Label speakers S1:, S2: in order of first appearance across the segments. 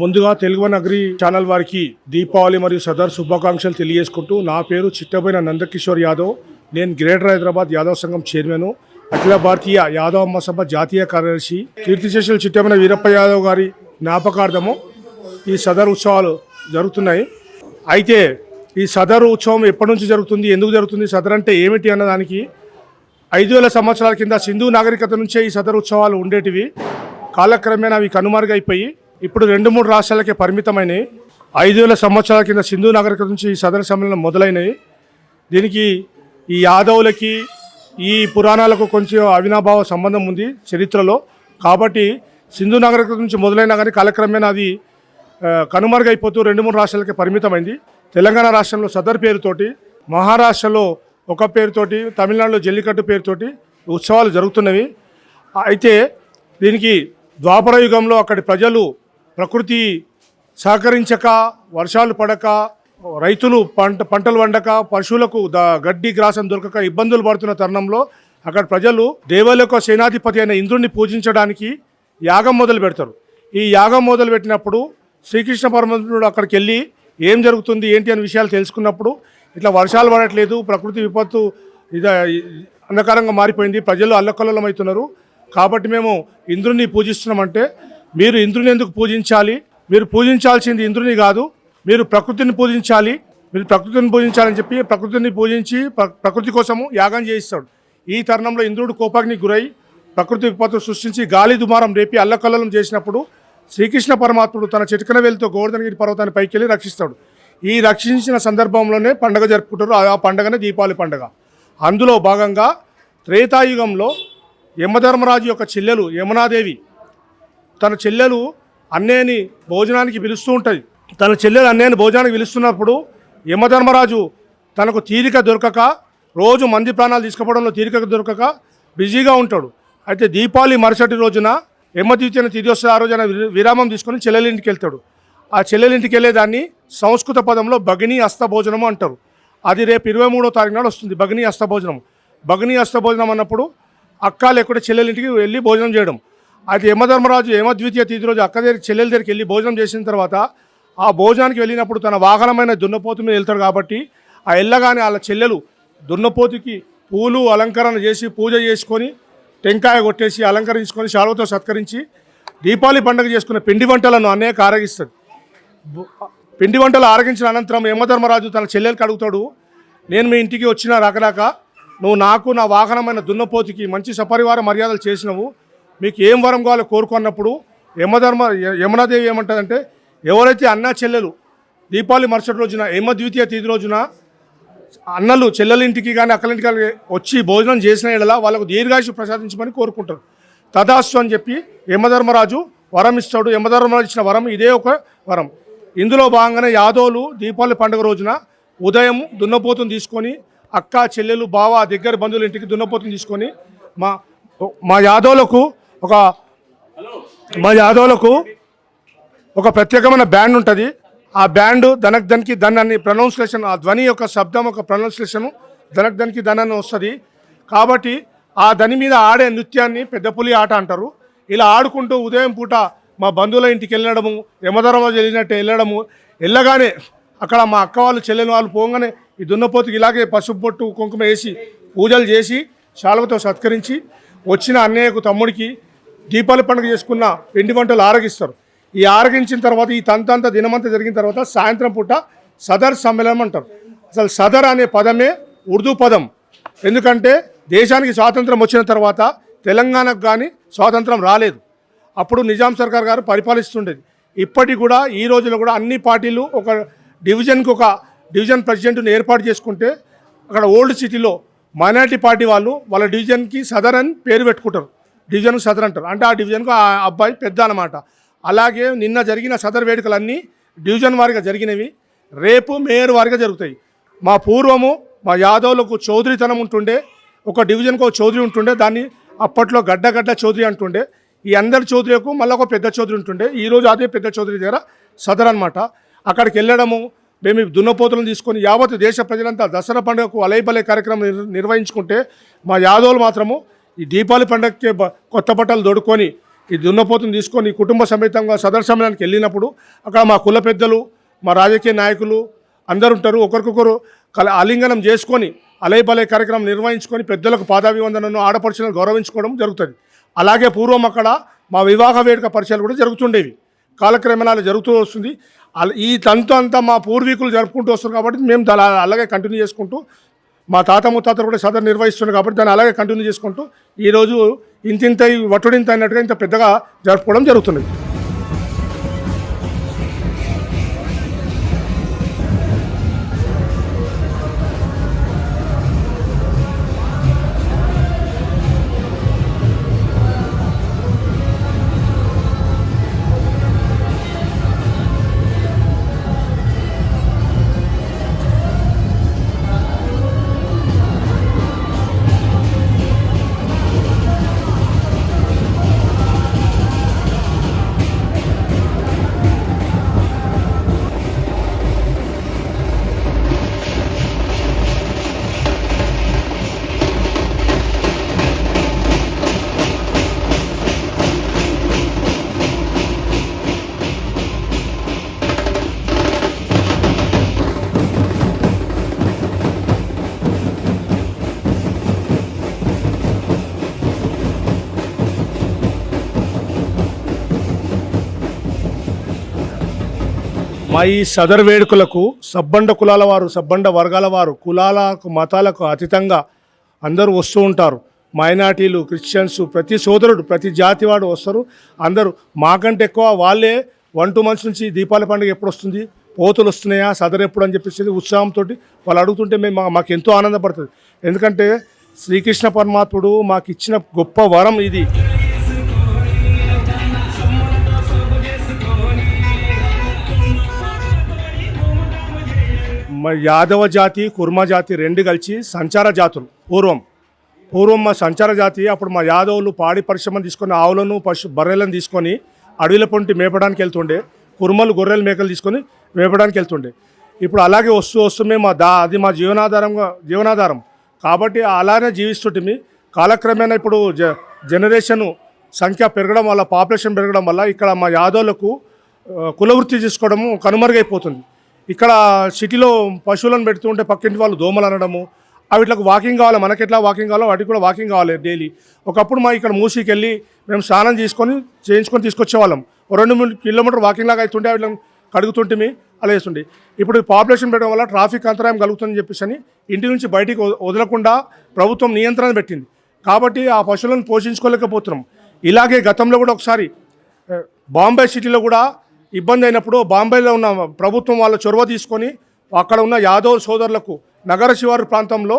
S1: ముందుగా Telugu agri channel వారికి దీపావళి మరియు సదర్ శుభాకాంక్షలు తెలియజేసుకుంటూ నా పేరు చిట్టబోయిన నందకిషోర్ యాదవ్. నేను గ్రేటర్ హైదరాబాద్ యాదవ్ సంఘం చైర్మన్. అఖిల భారతీయ యాదవ్ మహాసభ జాతీయ కార్యదర్శి కీర్తిశేషులు చిట్టమైన వీరప్ప యాదవ్ గారి జ్ఞాపకార్థము ఈ సదర్ ఉత్సవాలు జరుగుతున్నాయి. అయితే ఈ సదర్ ఉత్సవం ఎప్పటి నుంచి జరుగుతుంది ఎందుకు జరుగుతుంది సదర్ అంటే ఏమిటి అన్నదానికి ఐదు వేల సంవత్సరాల కింద సింధు నాగరికత నుంచే ఈ సదర్ ఉత్సవాలు ఉండేటివి. కాలక్రమేణా అవి కనుమరుగైపోయి ఇప్పుడు రెండు మూడు రాష్ట్రాలకే పరిమితమైనవి. ఐదు వేల సంవత్సరాల కింద సింధు నాగరికత నుంచి ఈ సదర సమ్మేళనం మొదలైనవి. దీనికి ఈ యాదవులకి ఈ పురాణాలకు కొంచెం అవినాభావ సంబంధం ఉంది చరిత్రలో. కాబట్టి సింధు నాగరికత నుంచి మొదలైనా కానీ కాలక్రమేణా అది కనుమరుగైపోతూ రెండు మూడు రాష్ట్రాలకి పరిమితమైంది. తెలంగాణ రాష్ట్రంలో సదర్ పేరుతోటి మహారాష్ట్రలో ఒక పేరుతోటి తమిళనాడులో జల్లికట్టు పేరుతోటి ఉత్సవాలు జరుగుతున్నవి. అయితే దీనికి ద్వాపర యుగంలో అక్కడి ప్రజలు ప్రకృతి సహకరించక వర్షాలు పడక రైతులు పంట పంటలు వండక పశువులకు ద గడ్డి గ్రాసం దొరకక ఇబ్బందులు పడుతున్న తరుణంలో అక్కడ ప్రజలు దేవాలయ సేనాధిపతి అయిన ఇంద్రుడిని పూజించడానికి యాగం మొదలు పెడతారు. ఈ యాగం మొదలు పెట్టినప్పుడు శ్రీకృష్ణ పరమంతుడు అక్కడికి వెళ్ళి ఏం జరుగుతుంది ఏంటి అనే విషయాలు తెలుసుకున్నప్పుడు ఇట్లా వర్షాలు పడట్లేదు ప్రకృతి విపత్తు ఇది అంధకారంగా మారిపోయింది ప్రజలు అల్లకల్లోలం అవుతున్నారు కాబట్టి మేము ఇంద్రుని పూజిస్తున్నామంటే మీరు ఇంద్రుని ఎందుకు పూజించాలి? మీరు పూజించాల్సింది ఇంద్రుని కాదు మీరు ప్రకృతిని పూజించాలి. మీరు ప్రకృతిని పూజించాలని చెప్పి ప్రకృతిని పూజించి ప్ర- ప్రకృతి కోసము యాగం చేయిస్తాడు. ఈ తరుణంలో ఇంద్రుడు కోపాగ్ని గురై ప్రకృతి విపత్తు సృష్టించి గాలి దుమారం రేపి అల్లకల్లం చేసినప్పుడు శ్రీకృష్ణ పరమాత్ముడు తన చిటికన వేలితో గోవర్ధనగిరి పర్వతాన్ని పైకి వెళ్ళి రక్షిస్తాడు. ఈ రక్షించిన సందర్భంలోనే పండగ జరుపుకుంటారు. ఆ- ఆ పండగనే దీపావళి పండగ. అందులో భాగంగా త్రేతాయుగంలో యమధర్మరాజు యొక్క చెల్లెలు యమునాదేవి తన చెల్లెలు అన్నయ్యని భోజనానికి పిలుస్తూ ఉంటుంది తన చెల్లెలు అన్నయ్యని భోజనానికి పిలుస్తున్నప్పుడు యమధర్మరాజు తనకు తీరిక దొరకక రోజు మంది ప్రాణాలు తీసుకుపోవడంలో తీరిక దొరకక బిజీగా ఉంటాడు. అయితే దీపావళి మరుసటి రోజున యమద్వితీయన తిరిగి వస్తే ఆ రోజున విరామం తీసుకొని చెల్లెలింటికి వెళ్తాడు. ఆ చెల్లెలింటికి వెళ్ళేదాన్ని సంస్కృత పదంలో భగిని అస్తభోజనము అంటారు. అది రేపు ఇరవై మూడో తారీఖు నాడు వస్తుంది భగిని అస్తభోజనం భగిని అస్తభోజనం అన్నప్పుడు అక్క లేకుంటే చెల్లెలింటికి వెళ్ళి భోజనం చేయడం. అయితే యమధర్మరాజు యమద్వితీయ తిథి రోజు అక్క దగ్గర చెల్లెల దగ్గరికి వెళ్ళి భోజనం చేసిన తర్వాత ఆ భోజనానికి వెళ్ళినప్పుడు తన వాహనమైన దున్నపోతు మీద వెళ్తాడు కాబట్టి ఆ వెళ్ళగానే వాళ్ళ చెల్లెలు దున్నపోతుకి పూలు అలంకరణ చేసి పూజ చేసుకొని టెంకాయ కొట్టేసి అలంకరించుకొని శాలువతో సత్కరించి దీపావళి పండుగ చేసుకున్న పిండి వంటలను అనేక ఆరగిస్తుంది పిండి వంటలు ఆరగించిన అనంతరం యమధర్మరాజు తన చెల్లెలకి అడుగుతాడు నేను మీ ఇంటికి వచ్చిన రాకరాక నువ్వు నాకు నా వాహనమైన దున్నపోతుకి మంచి సపరివార మర్యాదలు చేసినవు. మీకు ఏం వరం కావాలో కోరుకున్నప్పుడు యమధర్మ యమునాదేవి ఏమంటుందంటే ఎవరైతే అన్న చెల్లెలు దీపావళి మరుసటి రోజున యమ ద్వితీయ తిథి రోజున అన్నలు చెల్లెలింటికి కానీ అక్కలింటికి కానీ వచ్చి భోజనం చేసిన ఎడల వాళ్ళకు దీర్ఘాయుషు ప్రసాదించమని కోరుకుంటారు. తదాస్తు అని చెప్పి యమధర్మరాజు వరం ఇస్తాడు. యమధర్మరాజు ఇచ్చిన వరం ఇదే ఒక వరం. ఇందులో భాగంగానే యాదవులు దీపావళి పండుగ రోజున ఉదయం దున్నపోతును తీసుకొని అక్క చెల్లెలు బావ దగ్గర బంధువుల ఇంటికి దున్నపోతును తీసుకొని మా మా యాదవులకు ఒక మా యాదవులకు ఒక ప్రత్యేకమైన బ్యాండ్ ఉంటుంది. ఆ బ్యాండ్ ధనక్ ధన్కి ధన్ అని ప్రొనౌన్సియేషన్ ఆ ధ్వని యొక్క శబ్దం ఒక ప్రొనౌన్సియేషన్ ధనక్ ధన్కి ధన్ అని వస్తుంది. కాబట్టి ఆ ధని మీద ఆడే నృత్యాన్ని పెద్ద పులి ఆట అంటారు. ఇలా ఆడుకుంటూ ఉదయం పూట మా బంధువుల ఇంటికి వెళ్ళడము యమధర్మరాజు వెళ్ళినట్టు వెళ్ళడము వెళ్ళగానే అక్కడ మా అక్క వాళ్ళు చెల్లెని వాళ్ళు పోగానే ఈ దున్నపోతుకి ఇలాగే పసుపు బొట్టు కుంకుమ వేసి పూజలు చేసి శాలువతో సత్కరించి వచ్చిన అన్నయ్యకు తమ్ముడికి దీపావళి పండుగ చేసుకున్న పిండి వంటలు ఆరగిస్తారు. ఈ ఆరగించిన తర్వాత ఈ తంతంత దినమంతా జరిగిన తర్వాత సాయంత్రం పూట సదర్ సమ్మేళనం అంటారు. అసలు సదర్ అనే పదమే ఉర్దూ పదం. ఎందుకంటే దేశానికి స్వాతంత్రం వచ్చిన తర్వాత తెలంగాణకు కానీ స్వాతంత్రం రాలేదు. అప్పుడు నిజాం సర్కార్ గారు పరిపాలిస్తుండేది. ఇప్పటికి కూడా ఈ రోజులో కూడా అన్ని పార్టీలు ఒక డివిజన్కి ఒక డివిజన్ ప్రెసిడెంట్ను ఏర్పాటు చేసుకుంటే అక్కడ ఓల్డ్ సిటీలో మైనారిటీ పార్టీ వాళ్ళు వాళ్ళ డివిజన్కి సదర్ అని పేరు పెట్టుకుంటారు. డివిజన్ సదర్ అంటారు. అంటే ఆ డివిజన్కు ఆ అబ్బాయి పెద్ద అనమాట అలాగే నిన్న జరిగిన సదర్ వేడుకలన్నీ డివిజన్ వారిగా జరిగినవి. రేపు మేయర్ వారిగా జరుగుతాయి. మా పూర్వము మా యాదవులకు చౌదరితనం ఉంటుండే. ఒక డివిజన్కి ఒక చౌదరి ఉంటుండే. దాన్ని అప్పట్లో గడ్డ గడ్డ చౌదరి అంటుండే. ఈ అందరి చౌదరికు మళ్ళీ ఒక పెద్ద చౌదరి ఉంటుండే. ఈ రోజు అదే పెద్ద చౌదరి దగ్గర సదర్ అనమాట అక్కడికి వెళ్ళడము మేము దున్నపోతులను తీసుకొని యావత్ దేశ ప్రజలంతా దసరా పండుగకు అలైబలే కార్యక్రమం నిర్వహించుకుంటే మా యాదవులు మాత్రము ఈ దీపావళి పండుగకే కొత్త బట్టలు దొడుకొని ఈ దున్నపోతును తీసుకొని కుటుంబ సమేతంగా సదర వెళ్ళినప్పుడు అక్కడ మా కుల పెద్దలు మా రాజకీయ నాయకులు అందరు ఉంటారు. ఒకరికొకరు కల ఆలింగనం చేసుకొని అలైబలే కార్యక్రమం నిర్వహించుకొని పెద్దలకు పాదాభివందనను ఆడపడుచులను గౌరవించుకోవడం జరుగుతుంది. అలాగే పూర్వం అక్కడ మా వివాహ వేడుక పరిచయాలు కూడా జరుగుతుండేవి. కాలక్రమేణా అలా జరుగుతూ వస్తుంది. ఈ తంతు అంతా మా పూర్వీకులు జరుపుకుంటూ వస్తారు కాబట్టి మేము దాని అలాగే కంటిన్యూ చేసుకుంటూ మా తాత ముత్తాతలు కూడా సదరు నిర్వహిస్తున్నారు కాబట్టి దాన్ని అలాగే కంటిన్యూ చేసుకుంటూ ఈరోజు ఇంతింత వట్టుడింత అన్నట్టుగా ఇంత పెద్దగా జరుపుకోవడం జరుగుతున్నది. మా ఈ సదర్ వేడుకలకు సబ్బండ కులాల వారు సబ్బండ వర్గాల వారు కులాలకు మతాలకు అతీతంగా అందరూ వస్తూ ఉంటారు. మైనార్టీలు క్రిస్టియన్స్ ప్రతి సోదరుడు ప్రతి జాతి వాడు వస్తారు. అందరూ మాకంటే ఎక్కువ వాళ్ళే వన్ టూ మంత్స్ నుంచి దీపావళి పండుగ ఎప్పుడు వస్తుంది? పోతులు వస్తున్నాయా? సదర్ ఎప్పుడు అని చెప్పేసి ఉత్సాహంతో వాళ్ళు అడుగుతుంటే మేము మా- మాకు ఎంతో ఆనందపడుతుంది. ఎందుకంటే శ్రీకృష్ణ పరమాత్ముడు మాకు ఇచ్చిన గొప్ప వరం ఇది. యాదవ జాతి కుర్మ జాతి రెండు కలిసి సంచార జాతులు. పూర్వం. పూర్వం మా సంచార జాతి అప్పుడు మా యాదవులు పాడి పరిశ్రమ తీసుకొని ఆవులను పశు బర్రెలను తీసుకొని అడవిల పొంటి మేపడానికి వెళ్తుండే. కుర్మలు గొర్రెలు మేకలు తీసుకొని మేపడానికి వెళ్తుండే. ఇప్పుడు అలాగే వస్తూ వస్తుమే మా దా అది మా జీవనాధారంగా జీవనాధారం. కాబట్టి అలానే జీవిస్తుంటే కాలక్రమేణా ఇప్పుడు జ జనరేషన్ సంఖ్య పెరగడం వల్ల పాపులేషన్ పెరగడం వల్ల ఇక్కడ మా యాదవులకు కులవృత్తి చేసుకోవడము కనుమరుగైపోతుంది. ఇక్కడ సిటీలో పశువులను పెడుతుంటే పక్కింటి వాళ్ళు దోమలు అనడము వీటికి వాకింగ్ కావాలి మనకి ఎట్లా వాకింగ్ కావాలో వాటికి కూడా వాకింగ్ కావాలి డైలీ. ఒకప్పుడు మా ఇక్కడ మూసీకి వెళ్ళి మేము స్నానం చేసుకొని చేయించుకొని తీసుకొచ్చేవాళ్ళం. రెండు మూడు కిలోమీటర్ వాకింగ్ లాగా అవుతుంటే వీళ్ళని కడుగుతుంటే అలా వేస్తుండే ఇప్పుడు పాపులేషన్ పెట్టడం వల్ల ట్రాఫిక్ అంతరాయం కలుగుతుందని చెప్పేసి అని ఇంటి నుంచి బయటికి వదలకుండా ప్రభుత్వం నియంత్రణ పెట్టింది. కాబట్టి ఆ పశువులను పోషించుకోలేకపోతున్నాం. ఇలాగే గతంలో కూడా ఒకసారి బాంబే సిటీలో కూడా ఇబ్బంది అయినప్పుడు బాంబేలో ఉన్న ప్రభుత్వం వాళ్ళ చొరవ తీసుకొని అక్కడ ఉన్న యాదవ్ సోదరులకు నగర శివారు ప్రాంతంలో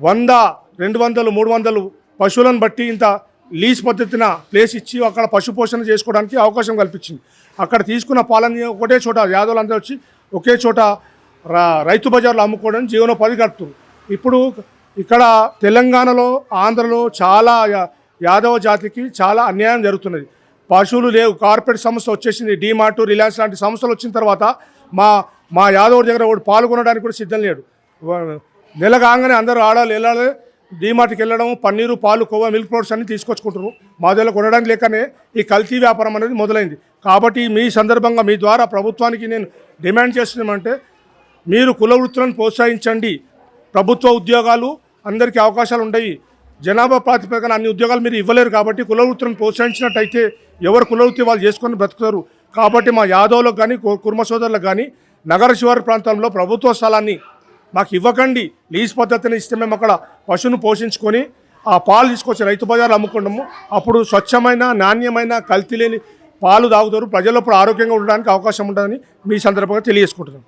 S1: వంద రెండు వందలు మూడు వందలు పశువులను బట్టి ఇంత లీజ్ పద్ధతిన ప్లేస్ ఇచ్చి అక్కడ పశు పోషణ చేసుకోవడానికి అవకాశం కల్పించింది. అక్కడ తీసుకున్న పాలని ఒకటే చోట యాదవులందరూ వచ్చి ఒకే చోట రైతు బజార్లో అమ్ముకోవడం జీవనోపాధి గడుపుతుంది ఇప్పుడు ఇక్కడ తెలంగాణలో ఆంధ్రలో చాలా యా- యాదవ జాతికి చాలా అన్యాయం జరుగుతున్నది. పశువులు లేవు. కార్పొరేట్ సంస్థ వచ్చేసింది. డీమార్ట్ రిలయన్స్ లాంటి సంస్థలు వచ్చిన తర్వాత మా మా యాదవ్ దగ్గర ఒకటి పాల్గొనడానికి కూడా సిద్ధం లేడు. నెల కాగానే అందరూ ఆడాలి వెళ్ళాలి. డీమార్ట్కి వెళ్ళడం పన్నీరు పాలు కొవ్వ మిల్క్ ప్రొడక్ట్స్ అన్ని తీసుకొచ్చుకుంటారు మా దగ్గర కొనడానికి లేకనే ఈ కల్తీ వ్యాపారం అనేది మొదలైంది. కాబట్టి మీ సందర్భంగా మీ ద్వారా ప్రభుత్వానికి నేను డిమాండ్ చేస్తున్నామంటే మీరు కుల వృత్తులను ప్రోత్సహించండి. ప్రభుత్వ ఉద్యోగాలు అందరికీ అవకాశాలు ఉంటాయి. జనాభా ప్రాతిపదికన అన్ని ఉద్యోగాలు మీరు ఇవ్వలేరు కాబట్టి కుల వృత్తులను ప్రోత్సహించినట్టయితే ఎవరు కులవృత్తి వాళ్ళు చేసుకొని బ్రతుకుతారు. కాబట్టి మా యాదవులకు కానీ కు- కుర్మ సోదరులకు కానీ నగర శివారు ప్రాంతంలో ప్రభుత్వ స్థలాన్ని మాకు ఇవ్వకండి. లీజ్ పద్ధతిని ఇస్తే మేము అక్కడ పశువును పోషించుకొని ఆ పాలు తీసుకొచ్చి రైతు బజార్లు అమ్ముకుంటాము. అప్పుడు స్వచ్ఛమైన నాణ్యమైన కల్తీ లేని పాలు తాగుతారు. ప్రజలు అప్పుడు ఆరోగ్యంగా ఉండడానికి అవకాశం ఉంటుందని మీ సందర్భంగా తెలియజేసుకుంటున్నాను